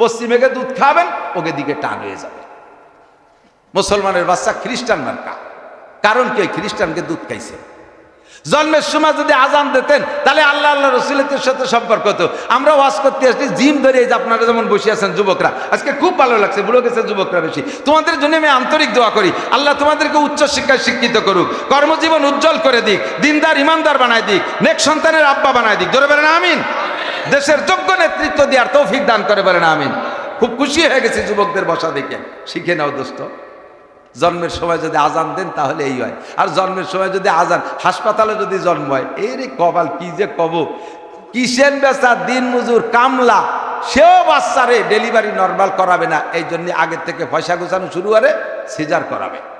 পশ্চিমেকে দুধ খাবেন, ওকে দিকে টান হয়ে যাবে। মুসলমানের বাচ্চা খ্রিস্টান মার্কা কারণ কি? খ্রিস্টানকে দুধ খাইছে। জন্মের সময় যদি আজান দিতেন, তাহলে আল্লাহ আল্লাহ রসুলের সাথে সম্পর্ক হতো। আমরা ওয়াজ করতে আসছি জিম ধরে যে আপনারা যেমন বসে আছেন যুবকরা, আজকে খুব ভালো লাগছে, বুড়ো গেছে যুবকরা বেশি। তোমাদের জন্য আমি আন্তরিক দোয়া করি। আল্লাহ তোমাদেরকে উচ্চ শিক্ষায় শিক্ষিত করুক। কর্মজীবন উজ্জ্বল করে দিক। দিনদার, ইমানদার বানায় দিক। নেক সন্তানের আব্বা বানায় দিক। ধরে বলেন, আমিন। দেশের যোগ্য নেতৃত্ব দেওয়ার তৌফিক দান করে বলেন, আমিন। খুব খুশি হয়ে গেছে যুবকদের বসা দেখে। শিখে নাও, দোস্ত। জন্মের সময় যদি আজান দেন, তাহলে এই হয়। আর জন্মের সময় যদি আজান, হাসপাতালে যদি জন্ম হয়, এই রে কপাল, কি যে কব? কিসেন বেচা, দিন মজুর, কামলা? সেও বাচ্চারে ডেলিভারি নর্মাল করাবে না। এই জন্য আগের থেকে পয়সা গোছানো শুরু করে সিজার করাবে।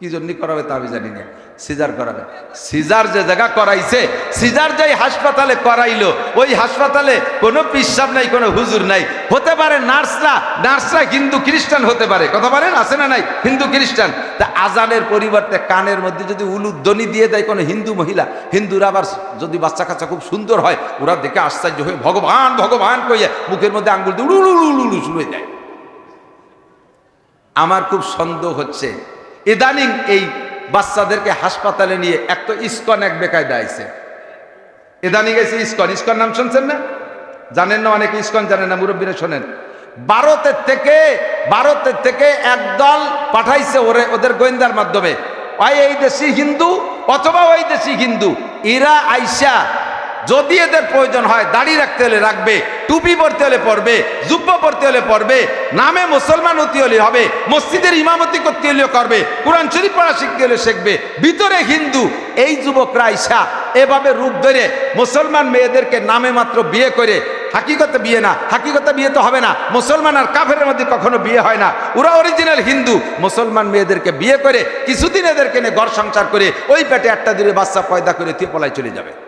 কি জন্য করাবে তা আমি জানি না। সিজার করাবে। সিজার যে জায়গা করাইছে, সিজার যে হাসপাতালে করাইলো, ওই হাসপাতালে কোনো পিসাব নাই, কোনো হুজুর নাই। হতে পারে নার্সরা নার্সরা হিন্দু খ্রিস্টান হতে পারে। কথা বলেন, আছে না নাই? হিন্দু খ্রিস্টান। তা আজানের পরিবর্তে কানের মধ্যে যদি উলুধ্বনি দিয়ে দেয় কোনো হিন্দু মহিলা, হিন্দুরা আবার যদি বাচ্চা কাচ্চা খুব সুন্দর হয়, ওরা দেখে আশ্চর্য হয়ে ভগবান ভগবান কইয়া মুখের মধ্যে আঙ্গুল দিয়ে উলু উলু শুরু হয়ে যায় আমার খুব সন্দেহ হচ্ছে ইদানিং এই বাচ্চাদেরকে হাসপাতালে নিয়ে এক তো ইস্কন এক বেকায়দা আইছে। ইদানিং এসে ইস্কন। ইস্কন নাম শুনছেন না? জানেন না অনেকে ইস্কন জানেন না, মুরব্বীরা শোনেন। ভারতের থেকে ভারতের থেকে একদল পাঠাইছে ওরে, ওদের গোয়েন্দার মাধ্যমে। ওই, এই দেশি হিন্দু অথবা ওই দেশি হিন্দু। এরা আইসা যদি এদের প্রয়োজন হয়, দাড়ি রাখতে হলে রাখবে, টুপি পরতে হলে পরবে, জুব্ব পরতে হলে পরবে, নামে মুসলমান হতে হলে হবে, মসজিদের ইমামতি করতে হলে করবে, কোরআন শরীফ পড়া শিখতে হলে শিখবে, ভিতরে হিন্দু, এই যুবকরা আইসা এভাবে রূপ ধরে মুসলমান মেয়েদেরকে নামে মাত্র বিয়ে করে হাকিগতে বিয়ে না হাকিগতে বিয়ে তো হবে না, মুসলমান আর কাফের মধ্যে কখনো বিয়ে হয় না, ওরা অরিজিনাল হিন্দু, মুসলমান মেয়েদেরকে বিয়ে করে, কিছুদিন এদেরকে নিয়ে ঘর সংসার করে, ওই পেটে একটা দূরে বাচ্চা পয়দা করে তিপলায় চলে যাবে।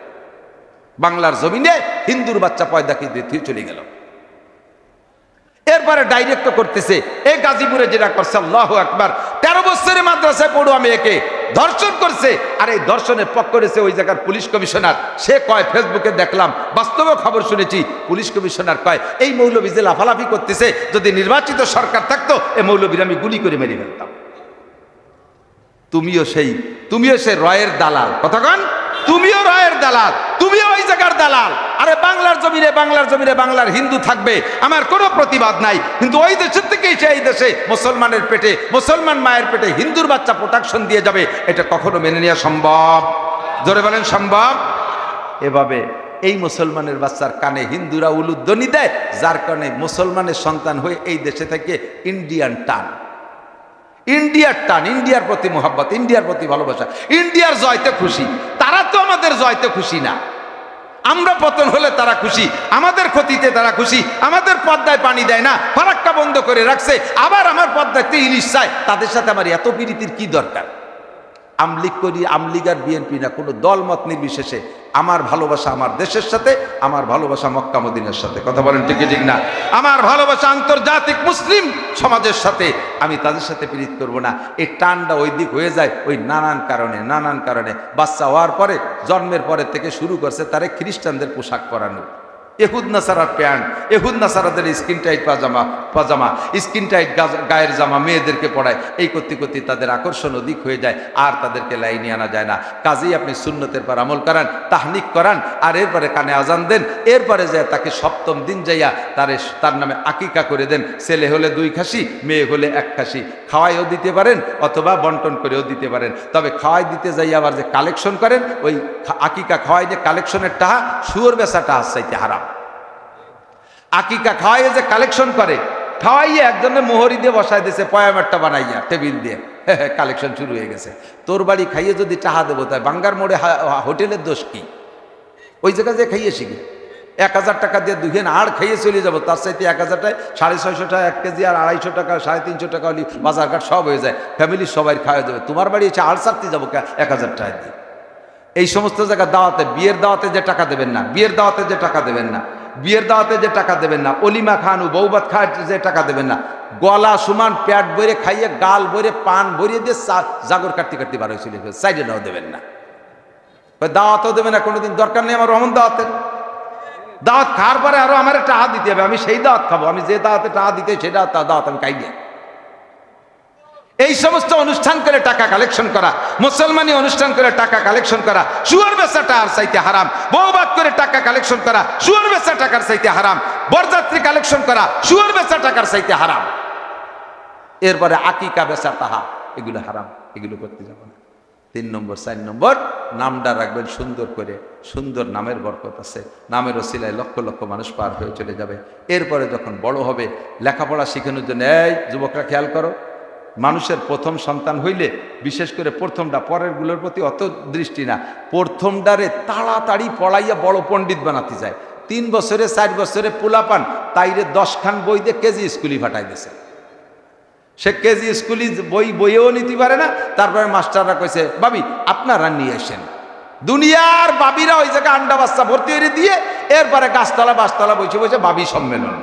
বাংলার জমিনে হিন্দুর বাচ্চা পয়দা কিন্তু চলে গেল। এরপরে ডাইরেক্ট করতেছে এই গাজীপুরে যেটা করছে, আল্লাহ একবার তেরো বছরের মাদ্রাসায় পড়ুয়া মেয়েকে ধর্ষণ করছে। আর এই ধর্ষণের পক্ষ করেছে ওই জায়গার পুলিশ কমিশনার। সে কয়, ফেসবুকে দেখলাম, বাস্তবে খবর শুনেছি, পুলিশ কমিশনার কয়, এই মৌলবী যে লাফালাফি করতেছে, যদি নির্বাচিত সরকার থাকতো এই মৌলবীর আমি গুলি করে মেরে ফেলতাম। তুমিও সেই, তুমিও সে রয়ের দালাল। কতক্ষণ তুমিও রায়ের দালাল, তুমিও ওই জায়গার দালাল। আরে বাংলার জমিনে বাংলার জমিনে বাংলার হিন্দু থাকবে, আমার কোনো প্রতিবাদ নাই। কিন্তু ওই দেশের থেকেই সে এই দেশে মুসলমানের পেটে, মুসলমান মায়ের পেটে হিন্দুর বাচ্চা প্রোটাকশন দিয়ে যাবে, এটা কখনো মেনে নেওয়া সম্ভব? জোরে বলেন, সম্ভব? এভাবে এই মুসলমানের বাচ্চার কানে হিন্দুরা উলুধ্বনি দেয়, যার কারণে মুসলমানের সন্তান হয়ে এই দেশে থেকে ইন্ডিয়ান টান। ইন্ডিয়ার টান, ইন্ডিয়ার প্রতি মোহাব্বত, ইন্ডিয়ার প্রতি ভালোবাসা। ইন্ডিয়ার জয়তে খুশি। তারা তো আমাদের জয়তে খুশি না। আমরা পতন হলে তারা খুশি। আমাদের ক্ষতিতে তারা খুশি। আমাদের পদ্মায় পানি দেয় না। ফারাক্কা বন্ধ করে রাখছে। আবার আমার পদ্মাতে ইলিশ চায়। তাদের সাথে আমার এত পীড়িতির কি দরকার? আমলিগ করি, আমলিগ আর বিএনপি না, কোনো দলমত নির্বিশেষে আমার ভালোবাসা আমার দেশের সাথে, আমার ভালোবাসা মক্কা মদিনের সাথে। কথা বলেন ঠিক ঠিক না? আমার ভালোবাসা আন্তর্জাতিক মুসলিম সমাজের সাথে, আমি তাদের সাথে পীড়িত করব না। এই টানটা ওই দিক হয়ে যায়, ওই নানান কারণে নানান কারণে। বাচ্চা হওয়ার পরে, জন্মের পরে থেকে শুরু করছে তারে খ্রিস্টানদের পোশাক পরানো। এহুদ নাসারার প্যান্ট, এহুদ নাসারাদের স্কিন টাইট পাজামা পাজামা, স্কিন টাইট গায়ের জামা মেয়েদেরকে পড়ায় এই করতে করতে তাদের আকর্ষণ অধিক হয়ে যায়, আর তাদেরকে লাইনে আনা যায় না। কাজেই আপনি সুন্নতের পর আমল করান, তাহনিক করান, আর এরপরে কানে আজান দেন, এরপরে যায় তাকে সপ্তম দিন যাইয়া তারে তার নামে আকিকা করে দেন। ছেলে হলে দুই খাসি, মেয়ে হলে এক খাসি। খাওয়াইও দিতে পারেন, অথবা বন্টন করেও দিতে পারেন। তবে খাওয়াই দিতে যাইয়া আবার যে কালেকশন করেন, ওই আকিকা খাওয়াই যে কালেকশনের টাহা, শুয়োর বেচা টাহা চাইতে হারাম। আকিকা খাওয়াইয়ে যে কালেকশন করে, খাওয়াইয়ে একজনে মোহরি দিয়ে বসায় দিয়েছে পয়ামারটা বানাইয়া, টেবিল দিয়ে। কালেকশন শুরু হয়ে গেছে। তোর বাড়ি খাইয়ে যদি টাহা দেবো, তাই বাঙ্গার মোড়ে হোটেলের দোষ কি? ওই জায়গায় যে খাইয়ে শিখি। এক হাজার টাকা দিয়ে দুহেন আর খাইয়ে চলে যাব, তার চাইতে এক হাজার টাকা সাড়ে ছয়শো টাকা, এক কেজি আর আড়াইশো টাকা, সাড়ে তিনশো টাকা হলে বাজার ঘাট সব হয়ে যায়। ফ্যামিলির সবাই খাওয়া যাবে তোমার বাড়ি এসে আর চারতে যাব এক হাজার টাকা দিয়ে। এই সমস্ত জায়গায় দাওয়াতে, বিয়ের দাওয়াতে যে টাকা দেবেন না, বিয়ের দাওয়াতে যে টাকা দেবেন না বিয়ের দাওয়াতে যে টাকা দেবেন না, অলিমা খান বৌবাত খান যে টাকা দেবেন না, গলা সমান প্যাট বইরে খাইয়ে গাল বইরে পান ভরিয়ে দিয়ে জাগর কাটতে কাটতে বার হয়েছিল। সাইডে নাও দেবেন না। দাওয়াতও দেবেন না, কোনোদিন দরকার নেই আমার রহমান দাওয়াতের। দাওয়াত খাওয়ার পরে আরও আমার টাহা দিতে হবে, আমি সেই দাওয়াত খাব, আমি যে দাওয়াতে টাহা দিতে সেই দাওয়াত দাওয়াত আমি খাই না। এই সমস্ত অনুষ্ঠান করে টাকা কালেকশন করা, মুসলমানি অনুষ্ঠান করে টাকা কালেকশন করা সুয়ার বেচাটা আর চাইতে হারাম। বৌবাদ করে টাকা কালেকশন করা সুয়ার বেচা টাকার চাইতে হারাম। বরযাত্রী কালেকশন করা সুয়ার বেচা টাকার চাইতে হারাম। এরপরে আকিকা বেচা তাহা, এগুলো হারাম, এগুলো করতে যাব না। তিন নম্বর, চার নম্বর, নামটা রাখবেন সুন্দর করে। সুন্দর নামের বরকত আছে। নামের ওসিলায় লক্ষ লক্ষ মানুষ পার হয়ে চলে যাবে। এরপরে যখন বড় হবে, লেখাপড়া শেখানোর জন্য, এই, যুবকরা খেয়াল করো মানুষের প্রথম সন্তান হইলে, বিশেষ করে প্রথমটা, পরেরগুলোর প্রতি অত দৃষ্টি না। প্রথমটারে তাড়াতাড়ি পড়াইয়া বড় পণ্ডিত বানাতে যায়। তিন বছরে, চার বছরে পোলাপান তাইরে দশখান বই দিয়ে কেজি স্কুলি ফাটাই দিছে। সে কেজি স্কুলি বই, বইয়েও নিতে পারে না, তারপরে মাস্টাররা কইছে বাবি আপনারা নিয়ে আসেন। দুনিয়ার বাবিরা ওই জায়গায় আন্ডা বাচ্চা ভর্তি করে দিয়ে, এরপরে গাছতলা, বাসতলা বসে বসে বাবি সম্মেলন।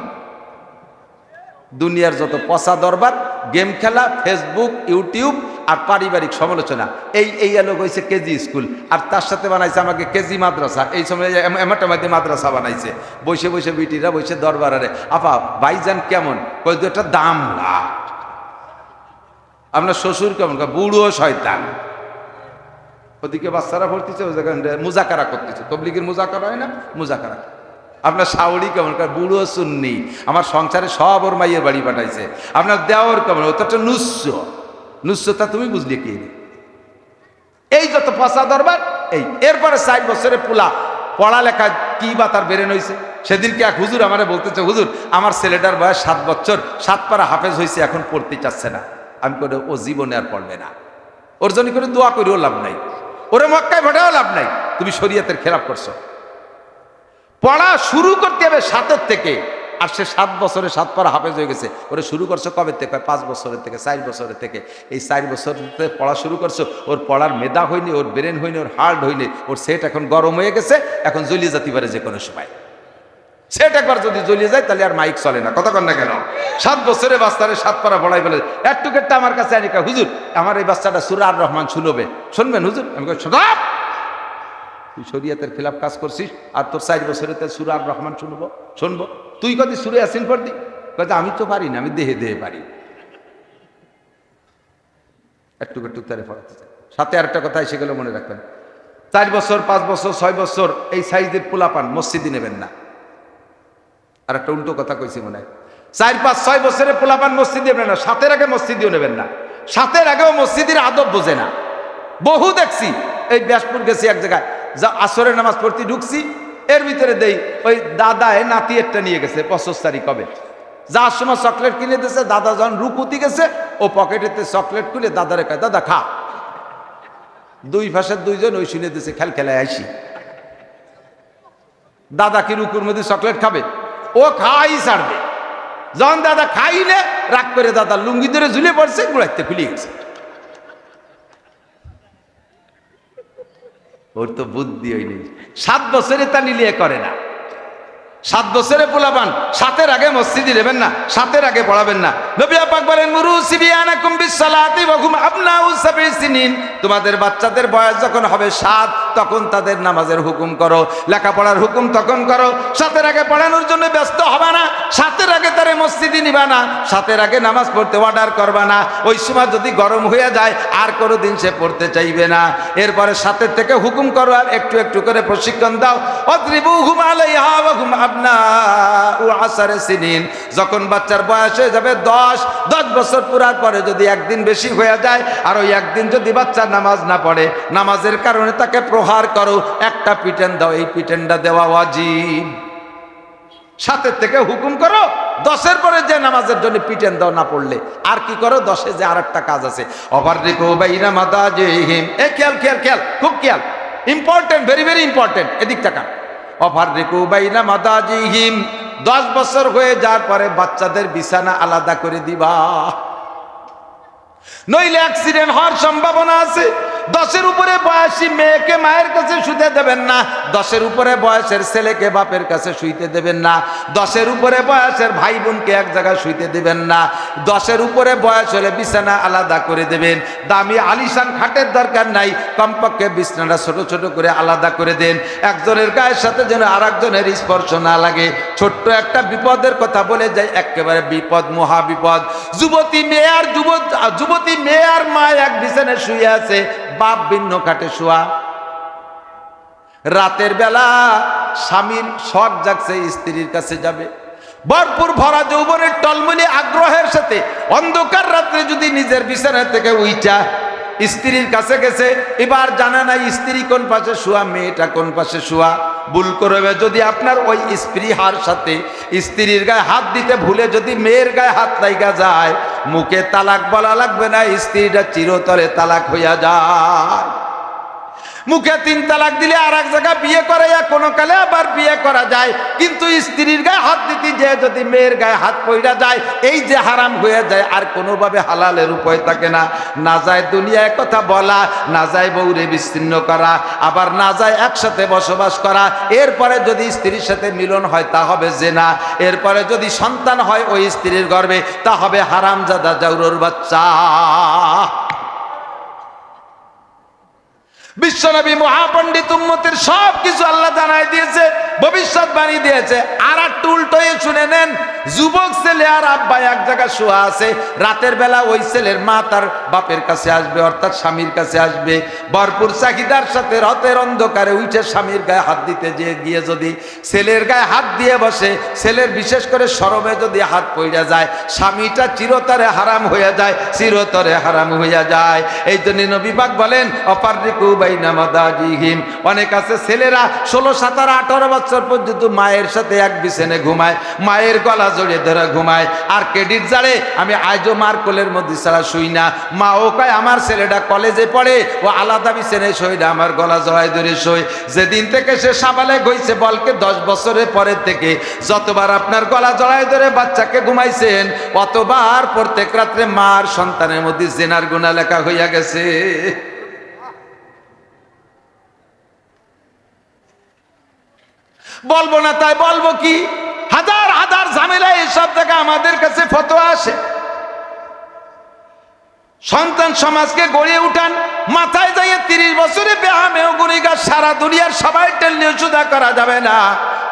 দুনিয়ার যত পচা দরবার গেম খেলা ফেসবুক ইউটিউব আর পারিবারিক সমালোচনা। এই এই আলোক হয়েছে কেজি স্কুল। আর তার সাথে বানাইছে আমাকে কেজি মাদ্রাসা। এই সময় এমাটামাদি মাদ্রাসা বানাইছে। বসে বসে বিটিরা বসে দরবারে আপা, ভাইজান কেমন? কই একটা দাম না আপনার শ্বশুর কেমন? বুড়ো শয়তান। ওদিকে বাচ্চারা ভর্তিছে ওই মুজাকারা করতেছে। তবলিগের মুজাকারা হয় না? মুজাকারা। আপনার শাওড়ি কেমন? বুড়ো সুন্নি। আমার সংসারে সব ওর মাইয়ের বাড়ি পাঠাইছে। আপনার দেওয়ার কেমন? ও তো একটা নুস্য। নুস্যতা তুমি বুঝলে কি? এই যত পচা দরবার, এই। এরপরে ষাট বছরে পোলা পড়ালেখা কি বা তার বেরেন হয়েছে সেদিনকে এক হুজুর আমারে বলতেছে, হুজুর, আমার ছেলেটার বয়স সাত বছর, সাত পারা হাফেজ হয়েছে এখন পড়তে চাচ্ছে না। আমি করে ও জীবনে আর পড়বে না। ওর জন্য করে দোয়া করেও লাভ নাই। ওরে মক্কায় ভোটাও লাভ নাই। তুমি শরীয়তের খেলাপ করছ। পড়া শুরু করতে হবে সাতের থেকে। আর সে সাত বছরে সাত পারা হাফেজ হয়ে গেছে। ওরে শুরু করছ কবে থেকে? পাঁচ বছরের থেকে চার বছরের থেকে। এই চার বছর থেকে পড়া শুরু করছ ওর পড়ার মেধা হয়নি ওর ব্রেন হয়নি ওর হার্ড হয়নি ওর সেট এখন গরম হয়ে গেছে এখন জ্বলিয়ে যেতে পারে যে কোনো সময়। সেট একবার যদি জ্বলিয়ে যায় তাহলে আর মাইক চলে না। কতক্ষণ না কেন? সাত বছরে বাচ্চারে সাত পারা পড়াই বলে একটু কেটটা আমার কাছে আনি কয়, হুজুর আমার এই বাচ্চাটা সুরার রহমান শুনবে। শুনবেন হুজুর? আমি শোনাব তুই শরিয়াতের খেলাফ কাজ করছিস, আর তোর চার বছরেতে সুরার রহমান শুনব? শুনব? তুই কদি সুরে আসিন পড়দি কয়ে আমি তো পারি না, আমি দেহে দেহে পারি। একটু একটু তারে পড়াতে চাই। সাথে আরেকটা কথা এসে গেলে মনে রাখবেন। চার বছর, পাঁচ বছর, ছয় বছর এই সাইজের পোলাপান মসজিদে নেবেন না। আর একটা উল্টো কথা কইছি মনে হয়। চার, পাঁচ, ছয় বছরে পোলাপান মসজিদ নেবেন না, সাতের আগে মসজিদেও নেবেন না। সাতের আগেও মসজিদের আদব বোঝে না। বহু দেখছি, এই ব্যাসপুর গেছি এক জায়গায় যা আসরের নামাজ পড়তে ঢুকছি, এর ভিতরে দেই, ওই দাদায় নাতি একটা নিয়ে গেছে, পঁচিশ তারিখ কবে যার সময় চকলেট কিনে দিয়েছে, দাদা যখন রুকুতি গেছে, ও পকেটেতে চকলেট খুলে দাদারে কয়, দাদা, খা। দুই ভাষার দুইজন ওই শুনে দিয়েছে, খেল খেলায় আইসি। দাদা কি রুকুর মধ্যে চকলেট খাবে? ও খাই ছাড়বে। যখন দাদা খাইলে, রাগ করে দাদা লুঙ্গি ধরে ঝুলে পড়ছে, গুড়াইতে খুলে গেছে। ওর তো বুদ্ধি হয়নি। সাত বছরে তা নিলিয়ে করে না। সাত বছরে পোলাবান সাতের আগে মসজিদে নেবেন না, সাতের আগে পড়াবেন না। তোমাদের বাচ্চাদের বয়স যখন হবে সাত, তখন তাদের নামাজের হুকুম করো, লেখাপড়ার হুকুম তখন করো। সাতের আগে পড়ানোর জন্য ব্যস্ত হবে না, সাতের আগে তারে মসজিদে নিবা না, সাতের আগে নামাজ পড়তে অর্ডার করবা না। ওই সময় যদি গরম হয়ে যায়, আর কোনো দিন সে পড়তে চাইবে না। এরপরে সাতের থেকে হুকুম করো আর একটু একটু করে প্রশিক্ষণ দাও। অদ্রিবু ও আসারে সিনিন। যখন বাচ্চার বয়স হয়ে যাবে দশ দশ বছর পুরার পরে যদি একদিন বেশি হয়ে যায়, আর ওই একদিন যদি বাচ্চা নামাজ না পড়ে, নামাজের কারণে তাকে প্রহার করো, একটা পিটেন দাও, এই পিটেনটা দেওয়া ওয়াজিব। সাতের থেকে হুকুম করো, দশের পরে যে নামাজের জন্য পিটেন দাও না পড়লে, আর কি করো, দশে যে আর একটা কাজ আছে। অভার রেখো বাইনা মাতা যে হিম এ, খেয়াল খেয়াল খেয়াল, খুব খেয়াল। ইম্পর্টেন্ট ভেরি ভেরি ইম্পর্টেন্ট এদিক টাকা অফার রেখো বাইনা মাতা যে হিম দশ বছর হয়ে যাওয়ার পরে বাচ্চাদের বিছানা আলাদা করে দিবা। নইলে অ্যাক্সিডেন্ট হওয়ার সম্ভাবনা আছে। দশের উপরে বয়সী মেয়েকে মায়ের কাছে শুতে দেবেন না। দশের উপরে বয়সের ছেলেকে বাপের কাছে শুইতে দেবেন না। দশের উপরে বয়সের ভাই বোনকে এক জায়গায় শুইতে দেবেন না। দশের উপরে বয়স হলে বিছানা আলাদা করে দেবেন। দামি আলিশান খাটের দরকার নাই। কমপক্ষে বিছানাটা ছোট ছোট করে আলাদা করে দেন। একজনের গায়ের সাথে যেন আর একজনের স্পর্শ না লাগে। ছোট্ট একটা বিপদের কথা বলে যায়, একেবারে বিপদ, মহা বিপদ। যুবতী মেয়ে আর যুব যুবতী মেয়ে আর মা এক বিছানায় শুয়ে আছে। বাপ ভিন্ন খাটে শোয়া। রাতের বেলা স্বামীর শখ জাগছে, স্ত্রীর কাছে যাবে। ভরপুর ভরা যৌবনের টলমলি আগ্রহের সাথে অন্ধকার রাত্রে যদি নিজের বিছানা থেকে উইটা স্ত্রীর কাছে গেছে, এবার জানা নাই স্ত্রী কোন পাশে শোয়া, মেয়েটা কোন পাশে শোয়া। ভুল করবে যদি আপনার ওই স্ত্রীহার সাথে। স্ত্রীর গায়ে হাত দিতে ভুলে যদি মেয়ের গায়ে হাত লাইগা যায় মুখে তালাক বলা লাগবে না স্ত্রীটা চিরতরে তালাক হইয়া যায়। মুখে তিন তালাক দিলে আর এক জায়গায় বিয়ে করে কোনো কালে আবার বিয়ে করা যায়। কিন্তু স্ত্রীর গায়ে হাত দিতে যে যদি মেয়ের গায়ে হাত পইরা যায়, এই যে হারাম হয়ে যায়, আর কোনোভাবে হালালের উপায় থাকে না। না যায় দুনিয়ায় কথা বলা, না যায় বউরে বিচ্ছিন্ন করা, আবার না যায় একসাথে বসবাস করা। এরপরে যদি স্ত্রীর সাথে মিলন হয়, তা হবে জেনা। এরপরে যদি সন্তান হয়, ওই স্ত্রীর গর্বে, তা হবে হারাম হারামজাদা জাউরোর বাচ্চা। বিশ্বনবী মহাপণ্ডিত উম্মতের সব কিছু আল্লাহ জানাই দিয়েছে ভবিষ্যৎ বাণী দিয়েছে। আর একটু উল্টোয়ে শুনে নেন যুবক ছেলে আর আব্বা এক জায়গায় শোয়া আছে। রাতের বেলা ওই ছেলের মা তার বাপের কাছে আসবে, অর্থাৎ স্বামীর কাছে আসবে। ভরপুর চাহিদার সাথে রথের অন্ধকারে উঠে স্বামীর গায়ে হাত দিতে যে গিয়ে যদি ছেলের গায়ে হাত দিয়ে বসে, ছেলের বিশেষ করে সরমে যদি হাত পইরা যায়, স্বামীটা চিরতরে হারাম হয়ে যায়, চিরতরে হারাম হইয়া যায়। এই জন্য নবীবাগ বলেন অপারিকু বাইনামাদাজিহিম অনেক আছে ছেলেরা ষোলো, সাতারো, আঠারো বছর পর্যন্ত মায়ের সাথে এক বিছেনে ঘুমায়। মায়ের গলা জড়িয়ে ধরে ঘুমায়। আর ক্রেডিট জাড়ে আমি আজও মার কোলের মধ্যে ছাড়া শুই না। মা ও কয়, আমার ছেলেটা কলেজে পড়ে, ও আলাদা বিছানে শই না, আমার গলা জড়াই ধরে শই যেদিন থেকে সে সাবালে গইছে, বলকে দশ বছরের পরের থেকে যতবার আপনার গলা জড়াই ধরে বাচ্চাকে ঘুমাইছেন, অতবার প্রত্যেক রাত্রে মার সন্তানের মধ্যে জেনার গুণা লেখা হইয়া গেছে। বলব না তাই, বলব কি? হাজার ঝামেলা এসব থেকে আমাদের কাছে ফতোয়া আসে। সন্তান সমাজকে গড়িয়ে উঠান। মাথায় যাইয়ে তিরিশ বছরে বেহামেও গুণিগা সারা দুনিয়ার সবাই টেলনিও সুদা করা যাবে না।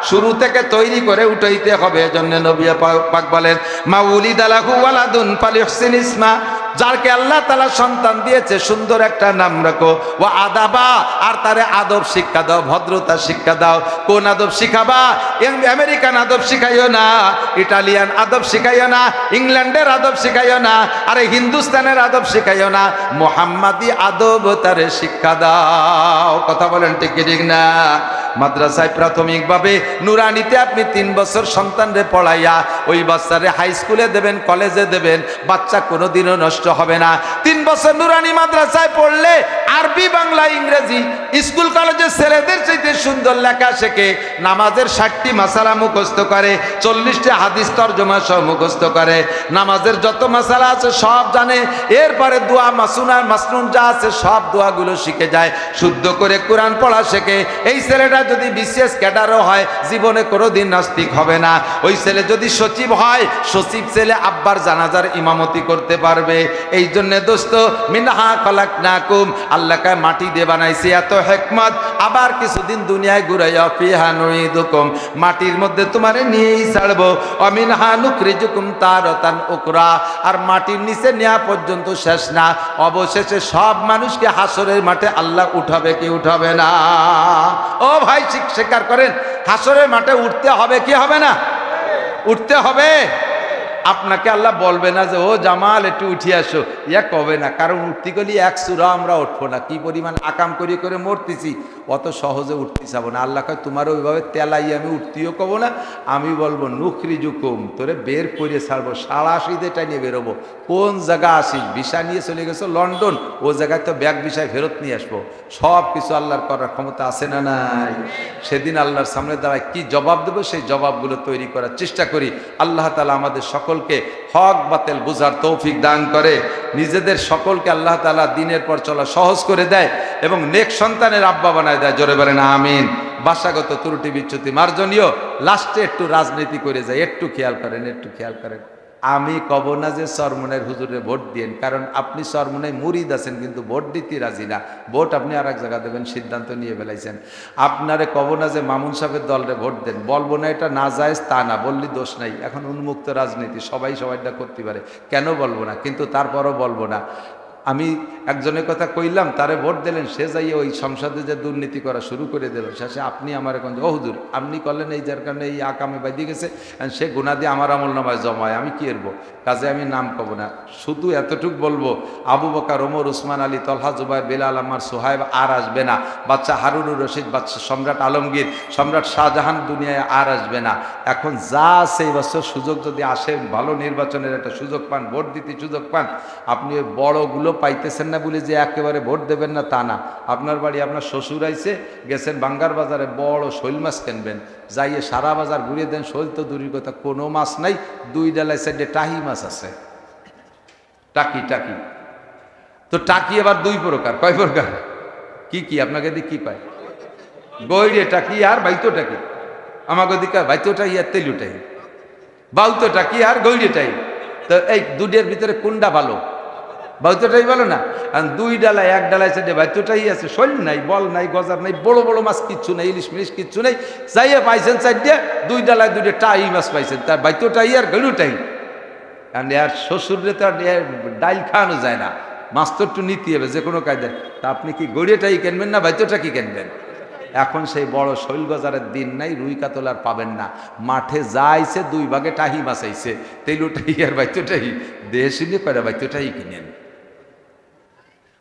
শুরু থেকে তৈরি করে উঠাইতে হবে। জন্য নবিয়া পাক বলেন, মা উলিদ আলাহু ওয়ালাদুন ফালিহসিন ইসমা যারকে আল্লাহ তালা সন্তান দিয়েছে, সুন্দর একটা নাম রাখো। ও আদাবা, আর তারে আদব শিক্ষা দাও, ভদ্রতা শিক্ষা দাও। কোন আদব শিখাবা? আমেরিকান আদব শিখাইও না, ইটালিয়ান আদব শিখাইও না, ইংল্যান্ডের আদব শিখাইও না, আরে হিন্দুস্তানের আদব শিখাইও না। মোহাম্মদী আদব তারে শিক্ষা দাও। কথা বলেন ঠিক না? মাদ্রাসায় প্রাথমিকভাবে নুরানিতে আপনি তিন বছর সন্তানরে পড়াইয়া ওই বাচ্চারে হাই স্কুলে দেবেন, কলেজে দেবেন, বাচ্চা কোনোদিনও নষ্ট হবে না। তিন বছর নুরানি মাদ্রাসায় পড়লে আরবি, বাংলা, ইংরেজি স্কুল, কলেজের ছেলেদের চাইতে সুন্দর লেখা শেখে, নামাজের ষাটটি মাসালা মুখস্থ করে, চল্লিশটি হাদিস তর্জমা সহ মুখস্থ করে। নামাজের যত মাসালা আছে সব জানে, এরপরে দোয়া মাসুনার মাসনুন যা আছে সব দোয়াগুলো শিখে যায়, শুদ্ধ করে কোরআন পড়া শেখে। এই ছেলেটা যদি বিশেষ ক্যাডারও হয়, জীবনে কোনোদিন নাস্তিক হবে না। ওই ছেলে যদি সচিব হয়, সচিব ছেলে আব্বার জানাজার ইমামতি করতে পারবে। এই জন্য দোস্ত, মিনহা কলাক নাকুম আল্লাহকে মাটি দিয়ে বানাইছে, এত হেকমত। আবার কিছুদিন দুনিয়ায় ঘুরাইয়া, ফিহা নুইদুকুম মাটির মধ্যে তোমারে নিয়েই ছাড়বো। অমিনহা নুকরিজুকুম তারতান উকরা আর মাটির নিচে নেওয়া পর্যন্ত শেষ না। অবশেষে সব মানুষকে হাসরের মাঠে আল্লাহ উঠাবে কি উঠাবে না। ও ভাই স্বীকার করেন হাসরের মাঠে উঠতে হবে কি হবে না? উঠতে হবে। আপনাকে আল্লাহ বলবে না যে, ও জামাল, একটু উঠি আসো। ইয়া কবে না? কারণ উঠতে গেলে এক সুরা আমরা উঠবো না। কি পরিমাণ আকাম করে করে মরতেছি, অত সহজে উঠতে যাব না। আল্লাহ কয় তোমার ওইভাবে তেলাই, আমি উঠতেও কব না। আমি বলব নুখরি জুকুম তোরে বের করে ছাড়বো সারা আসিতে নিয়ে বেরোবো। কোন জায়গা আসি ভিসা নিয়ে চলে গেছো লন্ডন, ও জায়গায় তো ব্যাগ বিষয় ফেরত নিয়ে আসব। সব কিছু আল্লাহর করার ক্ষমতা আছে না নাই? সেদিন আল্লাহর সামনে দাঁড়ায় কি জবাব দেবো? সেই জবাবগুলো তৈরি করার চেষ্টা করি। আল্লাহ তালা আমাদের সকল সকলকে হক বাতেল বুঝার তৌফিক দান করে। নিজেদের সকলকে আল্লাহ তালা দিনের পর চলা সহজ করে দেয় এবং নেক সন্তানের আব্বা বানায় দেয়। জোরে বলেন, আমিন। বাসাগত ত্রুটি বিচ্যুতি মার্জনীয়। লাস্টে একটু রাজনীতি করে যায়। একটু খেয়াল করেন, একটু খেয়াল করেন। আমি কব না যে সরমনের হুজুরে ভোট দিন কারণ আপনি সরমনে মুরিদ আছেন, কিন্তু ভোট দিতে রাজি না। ভোট আপনি আর এক জায়গা দেবেন, সিদ্ধান্ত নিয়ে ফেলাইছেন। আপনারে কব না যে মামুন সাহেবের দলরে ভোট দেন, বলব না এটা না যায় তা না, বললি দোষ নাই। এখন উন্মুক্ত রাজনীতি, সবাই সবাইটা করতে পারে। কেন বলব না? কিন্তু তারপরও বলব না। আমি একজনের কথা কইলাম, তারে ভোট দিলেন, সে যাইয়ে ওই সংসদে যে দুর্নীতি করা শুরু করে দিল, শেষে আপনি আমার এখন ও হুজুর, আপনি করলেন এই যার কারণে এই আকামে বাদি গেছে সে গুণা দিয়ে আমার আমল নামায় জমায়, আমি কি এরবো? কাজে আমি নাম কব না। শুধু এতটুক বলব, আবু বকার, ওমর, উসমান আলী, তলহা জুবাই বেলাল আমার সোহাইব আর আসবে না। বাচ্চা হারুনুর রশিদ বাচ্চা সম্রাট আলমগীর, সম্রাট শাহজাহান দুনিয়ায় আর আসবে না। এখন যা আছে এই বছর সুযোগ যদি আসে, ভালো নির্বাচনের একটা সুযোগ পান, ভোট দিতে সুযোগ পান, আপনি ওই বড়গুলো পাইতেছেন না বলে যে একেবারে ভোট দেবেন না, তা না। আপনার বাড়ি আপনার শ্বশুর আইছে, গেছেন বাঙ্গার বাজারে, বড় শৈল মাছ কিনবেন। যাইয়ে সারা বাজার ঘুরিয়ে দেন, শৈল তো দূরের কথা, কোনো মাছ নাই, দুই ডালাই সাইডে টাহি মাছ আছে। টাকি টাকি। তো টাকি আবার দুই প্রকার, কয় প্রকার? কি কি? আপনাকে দিয়ে কি পায়? গৈরে টাকি আর বাইতো টাকি। আমাকে দিকে বাইতোটাই আর তেলুটাই বাউতোটাকি আর গৈরেটাই তো এই দুটের ভিতরে কোনটা ভালো? বাউতোটাই বলো না। আর দুই ডালায়, এক ডালায় সাইডে বাইতোটাই আছে, শৈল নাই, বল নাই, গজার নাই, বড় বড় মাছ কিচ্ছু নাই, ইলিশ মিলিশ কিচ্ছু নাই। যাইয়া পাইছেন সাইডে দুই ডালায় দুইটা টাই মাছ পাইছেন। তার বাইতোটাই আর গরুটাই কারণ এর শ্বশুরে তো আর ডাইল খাওয়ানো যায় না। মাছ তো একটু নিতে হবে, যে কোনো কায়দায়। তা আপনি কি গড়িয়াটাই কিনবেন না বাইতোটা কি কিনবেন? এখন সেই বড় শৈল গজারের দিন নাই, রুই কাতল আর পাবেন না। মাঠে যাইছে, দুই ভাগে টাহি মাছ আইছে। তেলুটাই আর বাইতোটাই দেশ নিয়ে কয়টা বাইতোটাই কিনেন?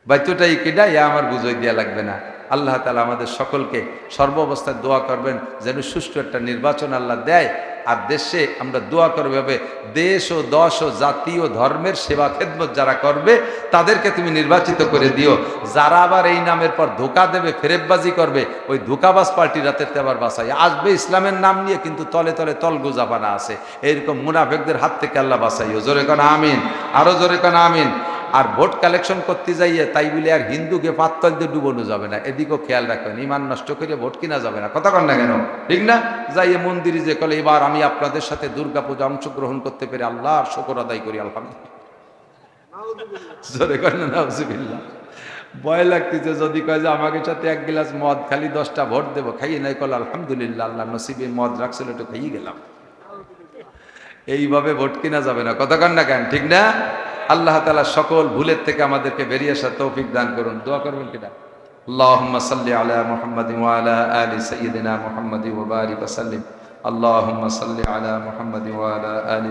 বাইতোটাই কিনা ইয়া আমার বুঝই দেওয়া লাগবে না। আল্লাহ তালা আমাদের সকলকে সর্বাবস্থায় দোয়া করবেন, যেন সুষ্ঠু একটা নির্বাচন আল্লাহ দেয়। আর দেশে আমরা দোয়া করবে হবে দেশ ও দশ ও জাতি ও ধর্মের সেবা খেদমত যারা করবে, তাদেরকে তুমি নির্বাচিত করে দিও। যারা আবার এই নামের পর ধোকা দেবে, ফেরেববাজি করবে, ওই ধোকাবাজ পার্টি রাতের আবার বাসায় আসবে ইসলামের নাম নিয়ে, কিন্তু তলে তলে তলগু জাবানা আছে। এইরকম মুনাফেকদের হাত থেকে আল্লাহ বাসাইও জোরে কান, আমিন। আরও জোরে কান, আমিন। আর ভোট কালেকশন করতে যাইয়ে তাই বলে আর হিন্দুকে পাত্তল দিয়ে ডুবোনো যাবে না। এদিকেও খেয়াল রাখবেন, ইমান নষ্ট করে ভোট কিনা যাবে না। কথা কন না কেন? ঠিক না? যাইয়ে মন্দিরে যে কলে, এবার আমি আপনাদের সাথে দুর্গা পূজা অংশগ্রহণ করতে পেরে আল্লাহর শকর আদায় করি, আলহামদুলিল্লাহ। ভয় লাগতেছে, যদি কয় যে আমাকে সাথে এক গ্লাস মদ, খালি দশটা ভোট দেবো, খাইয়ে নাই কল, আলহামদুলিল্লাহ আল্লাহ নসিবে মদ রাখছিল, একটু খাইয়ে গেলাম। এইভাবে ভোট কিনা যাবে না। কতক্ষণ না কেন? ঠিক না? আল্লাহ তালা সকল ভুলের থেকে আমাদেরকে বেরিয়ে আসার তৌফিক দান করুন দোয়া করবেন কিনা اللهم صل على محمد وعلى آل سيدنا محمد وبارك وسلم اللهم صل على محمد وعلى آل